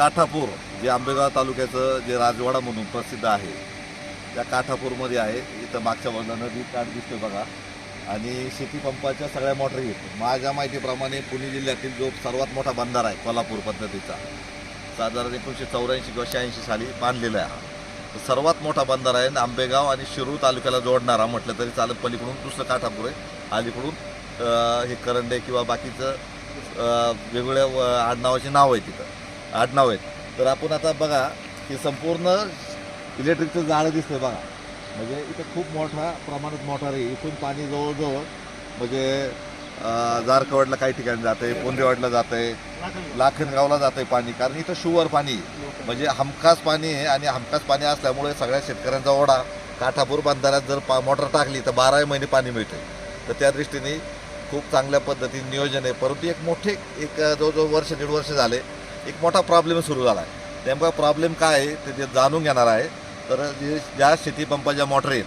काठापूर जे आंबेगाव तालुक्याचं जे राजवाडा म्हणून प्रसिद्ध आहे त्या काठापूरमध्ये आहे. इथं मागच्या बाजूला नदी काठ दिसतोय बघा. आणि शेतीपंपाच्या सगळ्या मोटरी आहेत. माझ्या माहितीप्रमाणे पुणे जिल्ह्यातील जो सर्वात मोठा बंधारा आहे कोल्हापूर पद्धतीचा साधारण एकोणीसशे चौऱ्याऐंशी किंवा शहाऐंशी साली बांधलेला आहे. हा तर सर्वात मोठा बंधारा आहे आणि आंबेगाव आणि शिरूर तालुक्याला जोडणारा म्हटलं तरी चालत पलीकडून दुसरं काठापूर आहे. अलीकडून हे करंडे किंवा बाकीचं वेगवेगळ्या व- आडनावाची नाव आहे तिथं. आडनाव आहेत. तर आपण आता बघा की संपूर्ण इलेक्ट्रिकचं जाळं दिसतंय बघा. म्हणजे इथं खूप मोठा प्रमाणात मोटार आहे इथून पाणी जवळजवळ म्हणजे अं, जारकवडला काही ठिकाणी जातं आहे पोंदेवाडला जातं आहे लाखनगावला जातं आहे पाणी. कारण इथं शुवर पाणी म्हणजे हमखास पाणी आहे आणि हमखास पाणी असल्यामुळे सगळ्या शेतकऱ्यांचा ओढा काठापूर बंधाऱ्यात जर पा मोटर टाकली तर बाराही महिने पाणी मिळते तर त्या दृष्टीने खूप चांगल्या पद्धतीने नियोजन आहे. परंतु एक मोठे एक जवळजवळ वर्ष दीड वर्ष झाले. एक मोठा प्रॉब्लेम सुरू झाला आहे नेमका प्रॉब्लेम काय आहे ते ते जाणून घेणार आहे. तर जे ज्या शेतीपंपाच्या मोटर आहेत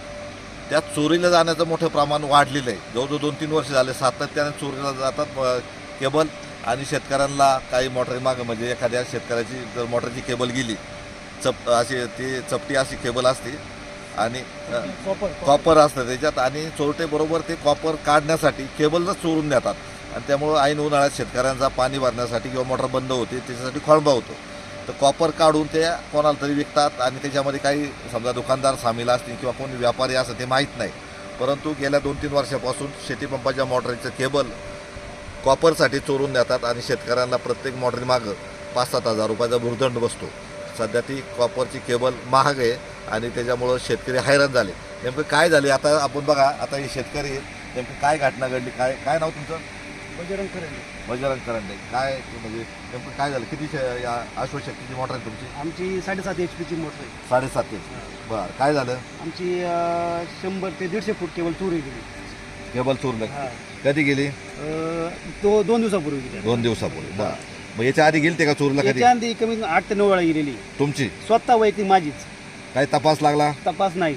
त्या चोरीला जाण्याचं मोठं प्रमाण वाढलेलं आहे. जवळजवळ दोन तीन वर्ष झाले सातत्याने चोरीला जातात केबल आणि शेतकऱ्यांना काही मोटरी मागं. म्हणजे एखाद्या शेतकऱ्याची जर मोटरची केबल गेली चप अशी ती चपटी अशी केबल असते आणि अ, कॉपर असतं त्याच्यात आणि चोरटे बरोबर ते कॉपर काढण्यासाठी केबलच चोरून नेतात. आणि त्यामुळं ऐन उन्हाळ्यात शेतकऱ्यांचा पाणी भरण्यासाठी किंवा मोटर बंद होते त्याच्यासाठी खोळंबा होतो. तर कॉपर काढून ते कोणाला तरी विकतात आणि त्याच्यामध्ये काही समजा दुकानदार सामील असतील किंवा कोणी व्यापारी असं ते माहीत नाही. परंतु गेल्या दोन तीन वर्षापासून शेतीपंपाच्या मोटरीचं केबल कॉपरसाठी चोरून देतात आणि शेतकऱ्यांना प्रत्येक मोटरीमागं पाच सात हजार रुपयाचा भुर्दंड बसतो. सध्या ती कॉपरची केबल महाग आहे आणि त्याच्यामुळं शेतकरी हैराण झाले. नेमकं काय झाले? आता आपण बघा आता हे शेतकरी नेमकं काय घटना घडली? काय काय नाव तुमचं? बजरंग खरे बजरंग करंडे काय म्हणजे नेमकं काय झालं? किती शे- या अश्वशक्तीची मोटर आहे तुमची? आमची साडेसात एच पीची मोटर आहे. साडेसातशे बरं काय झालं? आमची अं, शंभर ते दीडशे फूट केवळ चोरी गेली. केबल चोरलं हा. कधी गेली? अं, तो दोन दिवसापूर्वी गेली. दोन दिवसापूर्वी. बरं. मग याच्या आधी गेली ते का चोरीला कधी? त्याच्या आधी कमी आठ ते नऊ वेळा गेलेली. तुमची? स्वतः वैयक्तिक माझीच. काय तपास लागला? तपास नाही.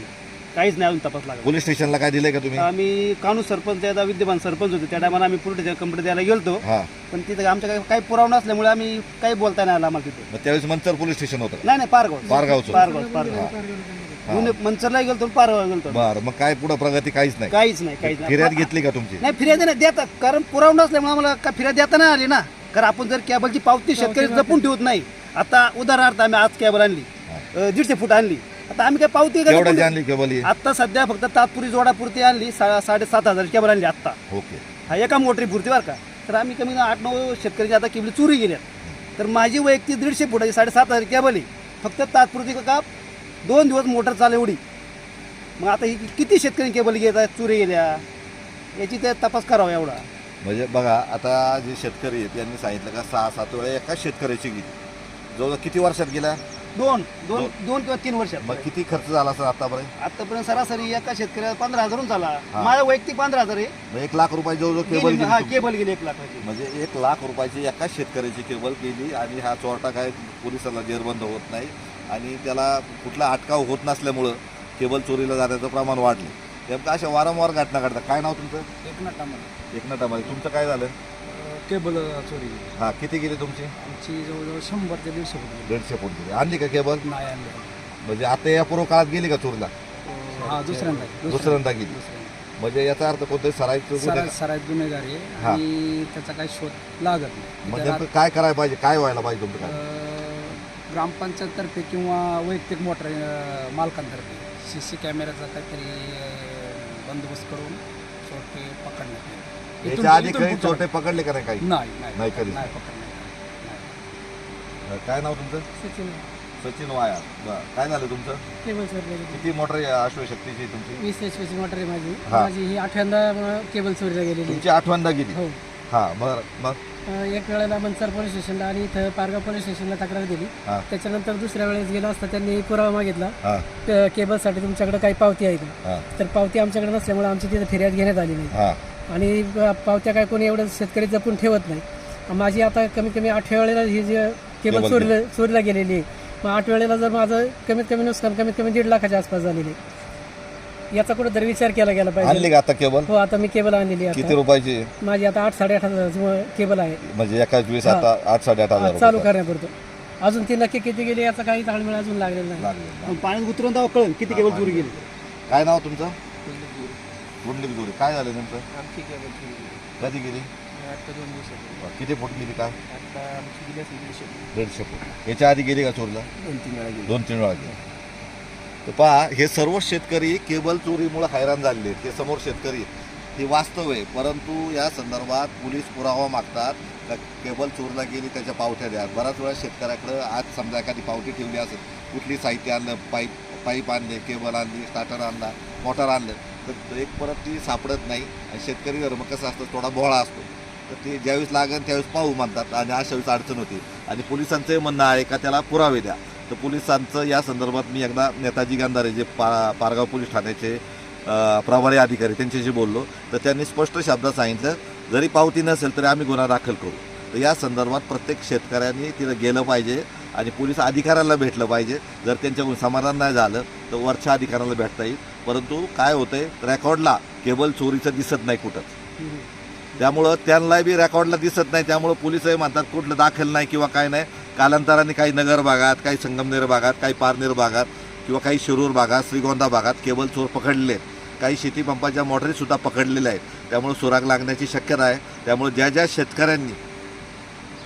काहीच नाही अजून तपास लागला पोलीस स्टेशनला काय दिलंय का तुम्ही? आम्ही कानून सरपंच त्याचा विद्यमान सरपंच होते त्या टायमाला आम्ही पुढे कंप्लेंट द्यायला गेलतो. हा. पण तिथे आमच्या काही पुरावा नसल्यामुळे आम्ही काही बोलता नाही आलं आम्हाला तिथे. मग त्यावेळेस मंचर पोलीस स्टेशन होतं नाही नाही पारगाव. पारगावचं? पारगाव पारगाव. गुन्हे मंचरला गेलतो पारगाव गेलतो. बरं मग काय पुढे प्रगती काहीच नाही. काहीच नाही काहीच नाही. फिर्याद घेतली का तुमची? नाही फिर्यादी नाही देतात. कारण पुरावा नसल्यामुळे आम्हाला का फिर्याद देता नाही आली ना. कारण आपण जर कॅबलची पावती शेतकरी जपून ठेवत नाही. आता उदाहरणार्थ आम्ही आज कॅबल आणली. अं, दीडशे फूट आणली. आता आम्ही काय पावती का आणली केबल ही. आता सध्या फक्त तात्पुरी जोडापुरती आणली सा- साडेसात हजार कॅबल आणली आत्ता. ओके. हा एका मोटरी पुरती बरं का. तर आम्ही कमी आठ नऊ शेतकऱ्याची आता केबली चोरी गेल्या तर माझी वैयक्तिक दीडशे फुटाची साडेसात हजार कॅबल आहे फक्त तात्पुरती का दोन दिवस मोटर चालू एवढी. मग आता ही किती शेतकरी केबल घेतात चोरी गेल्या याची ते तपास करावा एवढा. म्हणजे बघा आता जे शेतकरी आहेत यांनी सांगितलं का सहा सात वेळा एका शेतकऱ्याची गेली जवळ किती वर्षात गेला? दोन दोन दोन. किंवा तीन वर्षात. मग किती खर्च झाला सर आतापर्यंत? आतापर्यंत सरासरी एका शेतकऱ्याला पंधरा हजारून झाला. हा. माझा वैयक्तिक पंधरा हजार आहे. मग एक लाख रुपये जवळजवळ केबल गेली- हा केबल गेली एक लाखाची. म्हणजे एक लाख रुपयाची एका शेतकऱ्याची केबल गेली आणि हा चोरटा काय पोलिसाला जेरबंद होत नाही आणि त्याला कुठला अटकाव होत नसल्यामुळं केबल चोरीला जाण्याचं प्रमाण वाढलं. नेमकं अशा वारंवार घटना घडतात. काय नाव तुमचं? एकनाथ टामाला एकनाथामध्ये तुमचं काय झालं? केबल चोरी गेली हा किती गेली तुमची? आमची जवळजवळ शंभर ते दीडशे फूट दीडशे फूट गेली आणली का केबल? नाही आणली. म्हणजे आता या पूर्व काळात गेली का चोरीला? हा दुसऱ्यांदा. दुसऱ्यांदा गेली. म्हणजे याचा अर्थ कोणतंही सराईचं गुन्हे सराय सराईत गुन्हेगारी आहे हा. आणि त्याचा काही शोध लागत नाही. मग नेमकं काय करायला पाहिजे? काय व्हायला पाहिजे तुमचं काय? ग्रामपंचायततर्फे किंवा वैयक्तिक मोटर मालकांतर्फे सी सी कॅमेऱ्याचा काहीतरी बंदोबस्त करून चोरटे पकडण्यात येईल. याच्या आधी इथून काही पुढचं- चोरटे पकडले का नाही काही? नाही. काय नाव तुमचं? सचिन सचिन वाया. बरं काय झालं तुमचं? केबल चोरी किती मोटर अश्वशक्तीची तुमची? वीस एच पीची मोटर आहे माझी. हा. माझी ही आठव्यांदा केबल चोरीला गेलेली तुमची आठवणदा गेली. हो. हा मग मग अं, एक वेळेला मनसर पोलीस स्टेशनला आणि इथं पारगाव पोलीस स्टेशनला तक्रार दिली. हा. त्याच्यानंतर दुसऱ्या वेळेस गेलो असता त्यांनी पुरावा मागितला. हा. केबलसाठी तुमच्याकडे काही पावती आहे का? हा. तर पावती आमच्याकडे नसल्यामुळे आमची तिथे फिर्याद घेण्यात आली नाही. हा. आणि पावत्या काय कोणी एवढं शेतकरी जपून ठेवत नाही. माझी आता कमीत कमी आठव्या वेळेला ही जी केबल चोरीला चोरीला गेलेली आहे. मग आठ वेळेला जर माझं कमीत कमी नुकसान कमीत कमी दीड लाखाच्या आसपास झालेली आहे. याचा कुठेतरी विचार केला गेला पाहिजे. का आता केबल? हो आता मी केबल आणलेली आहे किती आता. रुपयाची? माझी आता आठ साडेआठ हजार केबल आहे. म्हणजे एकाच वीस आता आठ साडेआठ हजार चालू रुपये. करण्यापुरतं. अजून ते नक्की किती गेले याचा काही ताळमेळ अजून लागलेला नाही. पाण्यात उतरून कळेल किती केबल चोरी गेली काय नाव तुमचं? गुंडली जोरी काय झालं नेमकं? आमची गेली. कधी गेली आता दोन दिवसात किती फूट गेली आमची गेली असेल दीडशे दीडशे फूट. याच्या आधी गेली का चोरीला? दोन तीन वेळा गेली. दोन तीन वेळा गेली. तर पहा हे सर्व शेतकरी केबल चोरीमुळे हैराण झालेले. हे समोर शेतकरी. हे वास्तव आहे. परंतु या संदर्भात पोलीस पुरावा मागतात का केबल चोरीला गेली त्याच्या पावत्या द्या. बऱ्याच वेळा शेतकऱ्याकडं आज समजा एखादी पावती ठेवली असेल कुठली साहित्य आणलं पाईप पाईप आणले केबल आणली स्टार्टर आणला मोटर आणलं. तर एक परत ती सापडत नाही. आणि शेतकरी धर्म कसा असतो थोडा भोळा असतो. तर ते ज्यावेळेस लागेल त्यावेळेस पाहू म्हणतात आणि अशा वेळेस अडचण होती. आणि पोलिसांचंही म्हणणं आहे का त्याला पुरावे द्या. तर पोलिसांचं या संदर्भात मी एकदा नेताजी गांधारे जे पा पारगाव पोलीस ठाण्याचे प्रभारी अधिकारी त्यांच्याशी बोललो. तर त्यांनी स्पष्ट शब्दात सांगितलं जरी पावती नसेल तरी आम्ही गुन्हा दाखल करू. तर या संदर्भात प्रत्येक शेतकऱ्यांनी तिथं गेलं पाहिजे आणि पोलीस अधिकाऱ्याला भेटलं पाहिजे. जर त्यांच्याकडून समाधान नाही झालं तर वरच्या अधिकाऱ्याला भेटता येईल. परंतु काय होतंय रेकॉर्डला केबल चोरीचं दिसत नाही कुठंच. त्यामुळं त्यांना बी रेकॉर्डला दिसत नाही त्यामुळं पोलिसही म्हणतात कुठलं दाखल नाही किंवा काय नाही. कालांतराने काही नगर भागात काही संगमनेर भागात काही पारनेर भागात किंवा काही शिरूर भागात श्रीगोंदा भागात केबल चोर पकडले. आहेत. काही शेतीपंपाच्या मोटरीसुद्धा पकडलेल्या आहेत. त्यामुळे सुराग लागण्याची शक्यता आहे. त्यामुळे ज्या ज्या शेतकऱ्यांनी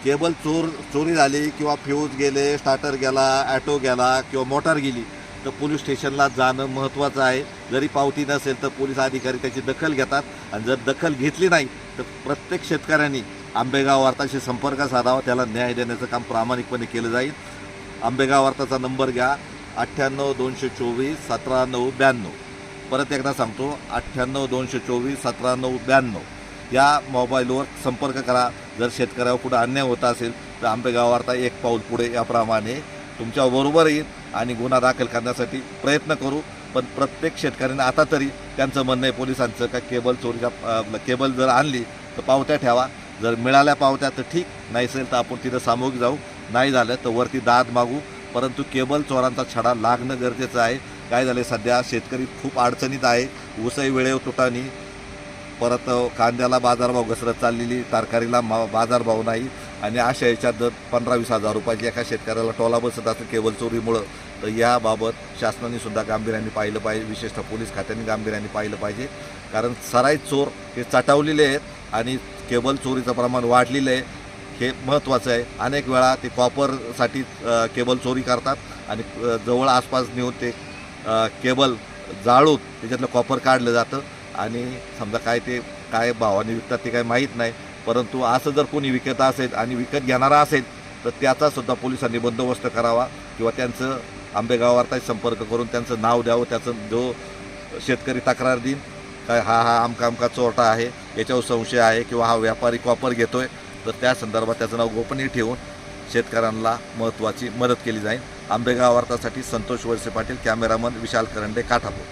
केबल चोर चोरी झाली किंवा फ्यूज गेले स्टार्टर गेला ॲटो गेला किंवा मोटार गेली तर पोलीस स्टेशनला जाणं महत्त्वाचं आहे. जरी पावती नसेल तर पोलीस अधिकारी त्याची दखल घेतात. आणि जर दखल घेतली नाही तर प्रत्येक शेतकऱ्यांनी आंबेगाव वार्ताशी संपर्क साधावा. त्याला न्याय देण्याचं काम प्रामाणिकपणे केलं जाईल. आंबेगाव वार्ताचा नंबर घ्या. अठ्ठ्याण्णव दोनशे चोवीस सतरा नऊ ब्याण्णव. परत एकदा सांगतो. अठ्ठ्याण्णव दोनशे चोवीस सतरा नऊ ब्याण्णव. या मोबाईलवर संपर्क करा. जर शेतकऱ्यावर कुठं अन्याय होत असेल तर आंबेगाव वार्ता एक पाऊल पुढे याप्रमाणे. तुमच्या बरोबर येईल आणि गुन्हा दाखल करण्यासाठी प्रयत्न करू. पण प्रत्येक शेतकऱ्यांना आता तरी त्यांचं म्हणणं आहे पोलिसांचं का केबल चोरीच्या केबल जर आणली तर पावत्या ठेवा. जर मिळाल्या पावत्या तर ठीक. नाही असेल तर आपण तिथं सामूहिक जाऊ. नाही झालं तर वरती दाद मागू. परंतु केबल चोरांचा छडा लागणं गरजेचं आहे. काय झालं सध्या शेतकरी खूप अडचणीत आहे. उसही वेळेवर तुटानी. परत कांद्याला बाजारभाव घसरत चाललेली तरकारीला मा बाजारभाव नाही. आणि अशा याच्यात दर पंधरा वीस हजार रुपयाची एका शेतकऱ्याला टोला बसत असं केबल चोरीमुळं तर याबाबत शासनाने सुद्धा गांभीर्याने पाहिलं पाहिजे. विशेषतः पोलीस खात्याने गांभीर्याने पाहिलं पाहिजे. कारण सराई चोर हे चटावलेले आहेत आणि केबल चोरीचं प्रमाण वाढलेलं आहे. हे महत्त्वाचं आहे. अनेक वेळा ते कॉपरसाठी केबल चोरी करतात आणि जवळ आसपास नेऊन ते केबल जाळून त्याच्यातलं कॉपर काढलं जातं. आणि समजा काय ते काय भावाने विकतात ते काय माहीत नाही. परंतु असं जर कोणी विकत असेल आणि विकत घेणारा असेल तर त्याचा सुद्धा पोलिसांनी बंदोबस्त करावा किंवा त्यांचं आंबेगावावर संपर्क करून त्यांचं नाव द्यावं त्याचं जो शेतकरी तक्रार देईन काय हा हा आमका आमका चोरटा आहे याच्यावर संशय आहे किंवा हा व्यापारी कॉपर घेतो आहे तर त्या संदर्भात त्याचं नाव गोपनीय ठेवून शेतकऱ्यांना महत्त्वाची मदत केली जाईल. आंबेगाव वार्तासाठी संतोष वळसे पाटील कॅमेरामन विशाल करंडे काठापूर.